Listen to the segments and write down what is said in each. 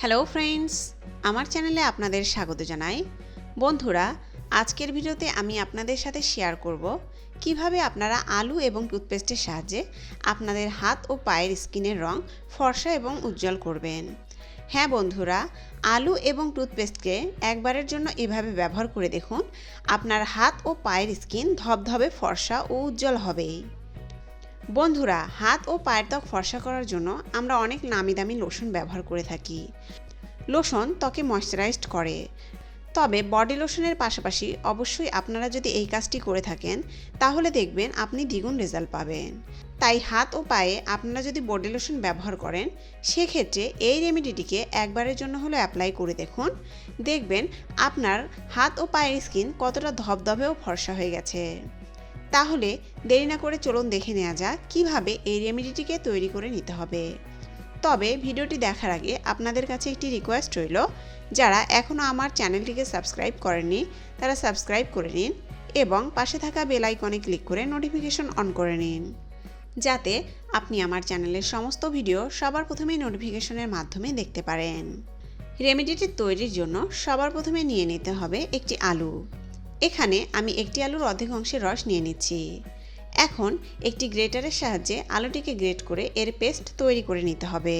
Hello friends আমার চ্যানেলে আপনাদের স্বাগত জানাই। বন্ধুরা, আজকের ভিডিওতে আমি আপনাদের সাথে শেয়ার করব কীভাবে আপনারা আলু এবং টুথপেস্টের সাহায্যে আপনাদের হাত ও পায়ের স্কিনের রং ফর্সা এবং উজ্জ্বল করবেন। হ্যাঁ বন্ধুরা, আলু এবং টুথপেস্টকে একবারের জন্য এভাবে ব্যবহার করে দেখুন, আপনার হাত ও পায়ের স্কিন ধবধবে ফর্সা ও উজ্জ্বল হবেই। বন্ধুরা, হাত ও পায়ের ত্বক ফর্সা করার জন্য আমরা অনেক নামি দামি লোশন ব্যবহার করে থাকি। লোশন ত্বকে ময়শ্চারাইজড করে। তবে বডি লোশনের পাশাপাশি অবশ্যই আপনারা যদি এই কাজটি করে থাকেন, তাহলে দেখবেন আপনি দ্বিগুণ রেজাল্ট পাবেন। তাই হাত ও পায়ে আপনারা যদি বডি লোশন ব্যবহার করেন, সেক্ষেত্রে এই রেমেডিটিকে একবারের জন্য হলো অ্যাপ্লাই করে দেখুন। দেখবেন আপনার হাত ও পায়ের স্কিন কতটা ধবধবে ও ফর্সা হয়ে গেছে। তাহলে দেরি না করে চলুন দেখে নেওয়া যাক কীভাবে এই রেমেডিটিকে তৈরি করে নিতে হবে। তবে ভিডিওটি দেখার আগে আপনাদের কাছে একটি রিকোয়েস্ট রইল, যারা এখনও আমার চ্যানেলটিকে সাবস্ক্রাইব করেননি, তারা সাবস্ক্রাইব করে নিন এবং পাশে থাকা বেল আইকনে ক্লিক করে নোটিফিকেশন অন করে নিন। যাতে আপনি আমার চ্যানেলের সমস্ত ভিডিও সবার প্রথমেই নোটিফিকেশনের মাধ্যমে দেখতে পারেন। রেমেডিটি তৈরির জন্য সবার প্রথমে নিয়ে নিতে হবে একটি আলু। এখানে আমি একটি আলুর অর্ধেক অংশের রস নিয়ে নিচ্ছি। এখন একটি গ্রেটারের সাহায্যে আলুটিকে গ্রেট করে এর পেস্ট তৈরি করে নিতে হবে।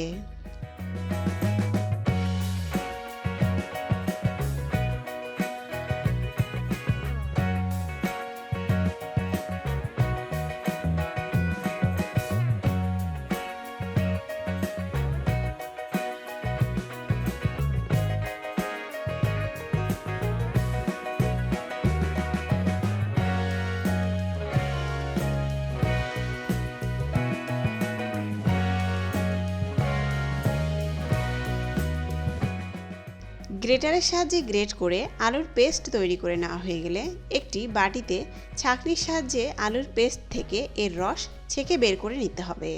গ্রেটারের সাহায্যে গ্রেট করে আলুর পেস্ট তৈরি করে নেওয়া হয়ে গেলে একটি বাটিতে ছাঁকনির সাহায্যে আলুর পেস্ট থেকে এর রস ছেঁকে বের করে নিতে হবে।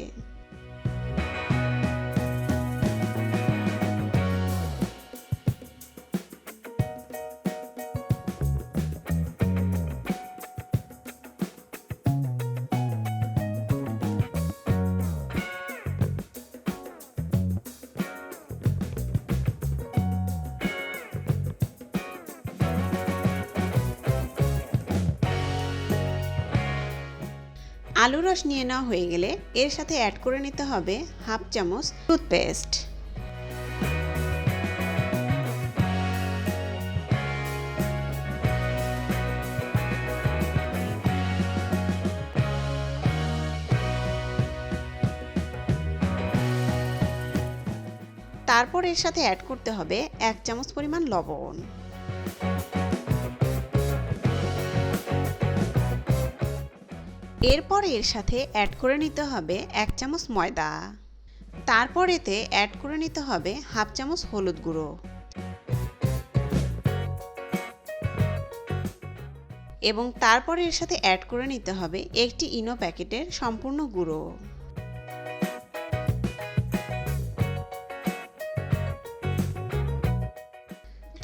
আলু রস নিয়ে নেওয়া হয়ে গেলে এর সাথে অ্যাড করে নিতে হবে হাফ চামচ টুথপেস্ট তারপর এর সাথে অ্যাড করতে হবে এক চামচ পরিমাণ লবণ। এরপর এর সাথে অ্যাড করে নিতে হবে এক চামচ ময়দা। তারপর এতে অ্যাড করে নিতে হবে হাফ চামচ হলুদ গুঁড়ো। এবং তারপর এর সাথে অ্যাড করে নিতে হবে একটি ইনো প্যাকেটের সম্পূর্ণ গুঁড়ো।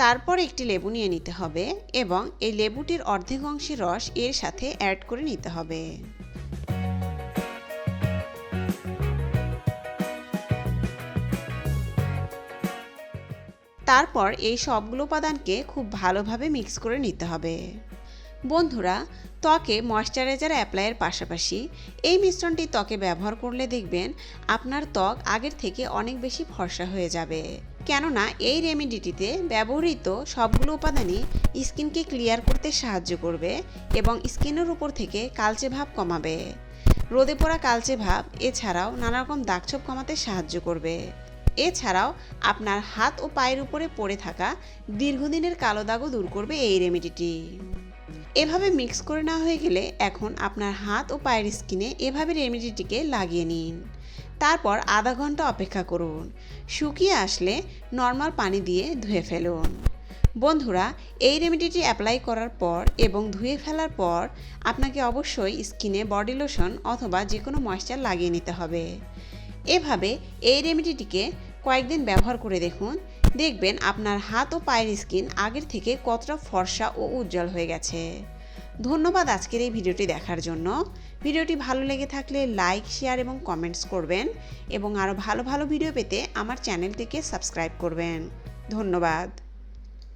তারপর একটি লেবু নিয়ে নিতে হবে এবং এই লেবুটির অর্ধেক অংশের রস এর সাথে অ্যাড করে নিতে হবে। তারপর এই সবগুলো উপাদানকে খুব ভালোভাবে মিক্স করে নিতে হবে। বন্ধুরা, ত্বকে ময়শ্চারাইজার অ্যাপ্লাইয়ের পাশাপাশি এই মিশ্রণটি ত্বকে ব্যবহার করলে দেখবেন আপনার ত্বক আগের থেকে অনেক বেশি ফর্সা হয়ে যাবে। কেননা এই রেমেডিটিতে ব্যবহৃত সবগুলো উপাদানই স্কিনকে ক্লিয়ার করতে সাহায্য করবে এবং স্কিনের উপর থেকে কালচে ভাব কমাবে। রোদে পড়া কালচে ভাব এছাড়াও নানা রকম দাগছোপ কমাতে সাহায্য করবে। এছাড়াও আপনার হাত ও পায়ের উপরে পড়ে থাকা দীর্ঘদিনের কালো দাগও দূর করবে এই রেমেডিটি এভাবে মিক্স করে নেওয়া হয়ে গেলে এখন আপনার হাত ও পায়ের স্কিনে এভাবে রেমেডিটিকে লাগিয়ে নিন। তারপর আধা ঘণ্টা অপেক্ষা করুন। শুকিয়ে আসলে নর্মাল পানি দিয়ে ধুয়ে ফেলুন। বন্ধুরা, এই রেমেডিটি অ্যাপ্লাই করার পর এবং ধুয়ে ফেলার পর আপনাকে অবশ্যই স্কিনে বডি লোশন অথবা যে কোনো ময়েশ্চার লাগিয়ে নিতে হবে। এভাবে এই রেমেডিটিকে কয়েকদিন ব্যবহার করে দেখুন। দেখবেন আপনার হাত ও পায়ের স্কিন আগের থেকে কতটা ফর্সা ও উজ্জ্বল হয়ে গেছে। ধন্যবাদ আজকের এই ভিডিওটি দেখার জন্য। ভিডিওটি ভালো লেগে থাকলে লাইক, শেয়ার এবং কমেন্টস করবেন এবং আরও ভালো ভালো ভিডিও পেতে আমার চ্যানেলটিকে সাবস্ক্রাইব করবেন। ধন্যবাদ।